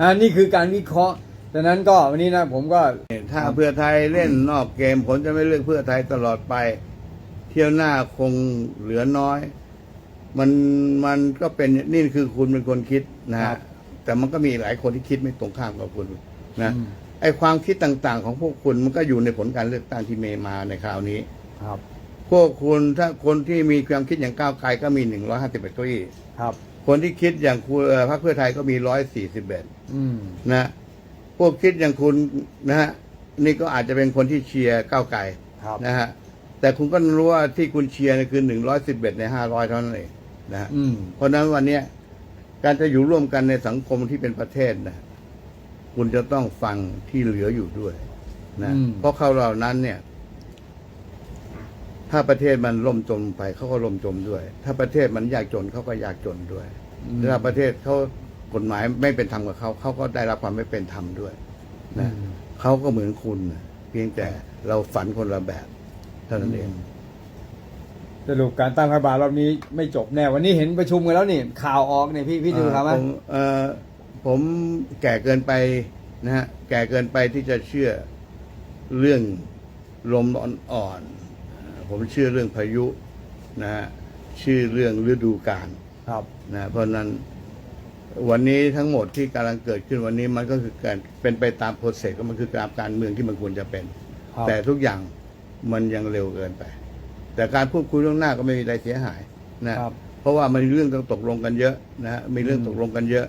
อ่านี่คือการวิเคราะห์ดังนั้นก็วันนี้นะผมก็ถ้าเพื่อไทยเล่นนอกเกมผมจะไม่เลือกเพื่อไทยตลอดไป เที่ยวหน้าคงเหลือน้อย มันมันก็เป็นนี่คือคุณเป็นคนคิดนะครัฮะบแต่มันก็มีหลายคนที่คิดไม่ตรงข้ามกับคุณนะอืมไอความคิดต่างๆ ของพวกคุณมันก็อยู่ในผลการเลือกตั้งที่เมมาในคราวนี้ครับ พวกคุณถ้าคนที่มีความคิดอย่างก้าวไกลก็มีหนึ่งร้อยห้าสิบเอ็ดเก้าอี้ครับ คนที่คิดอย่างคุณเอ่อพรรคเพื่อไทยก็มีร้อยสี่สิบเอ็ดอืมนะ พวกคิดอย่างคุณนะฮะนี่ก็อาจจะเป็นคนที่เชียร์ก้าวไกลครับนะฮะแต่คุณก็รู้ว่าที่คุณเชียร์เนี่ยคือหนึ่งร้อยสิบเอ็ดในห้าร้อยเท่านั้นเองนะฮะ อืม เพราะฉะนั้นวันเนี้ยการจะอยู่ร่วมกันในสังคมที่เป็นประเทศนะคุณจะต้องฟังที่เหลืออยู่ด้วยนะอืม เพราะเขาเหล่านั้นเนี่ย ถ้าประเทศมันล่มจมไปเขาก็ล่มจมด้วย ถ้าประเทศมันยากจนเขาก็ยากจนด้วยอืมถ้าประเทศเขากฎหมายไม่เป็นธรรมกับเขาเขาก็ได้รับความไม่เป็นธรรมด้วยนะอืมเขาก็เหมือนคุณนะเพียงแต่เราฝันคนละแบบเท่านั้นเองสรุปการตั้งรัฐบาลรอบนี้ไม่จบแน่ วันนี้เห็นประชุมกันแล้วนี่ ข่าวออกเนี่ยพี่พี่ดูครับผว่ามเอ่อผมแก่เกินไปนะฮะแก่เกินไปที่จะเชื่อเรื่องลมอ่อนๆ ผมเชื่อเรื่องพายุนะฮะชื่อเรื่องฤดูกาลครับนะเพราะฉะนั้นวันนี้ทั้งหมดที่กำลังเกิดขึ้นวันนี้มันก็คือการเป็นไปตามโปรเซสก็มันคือการการเมืองที่มันควรจะเป็น ครับแต่ทุกอย่างมันยังเร็วเกินไป แต่การพูดคุยล่วงหน้าก็ไม่มีอะไรเสียหายนะครับ เพราะว่ามันมีเรื่องต้องตกลงกันเยอะนะฮะมีเรื่องอืมตกลงกันเยอะ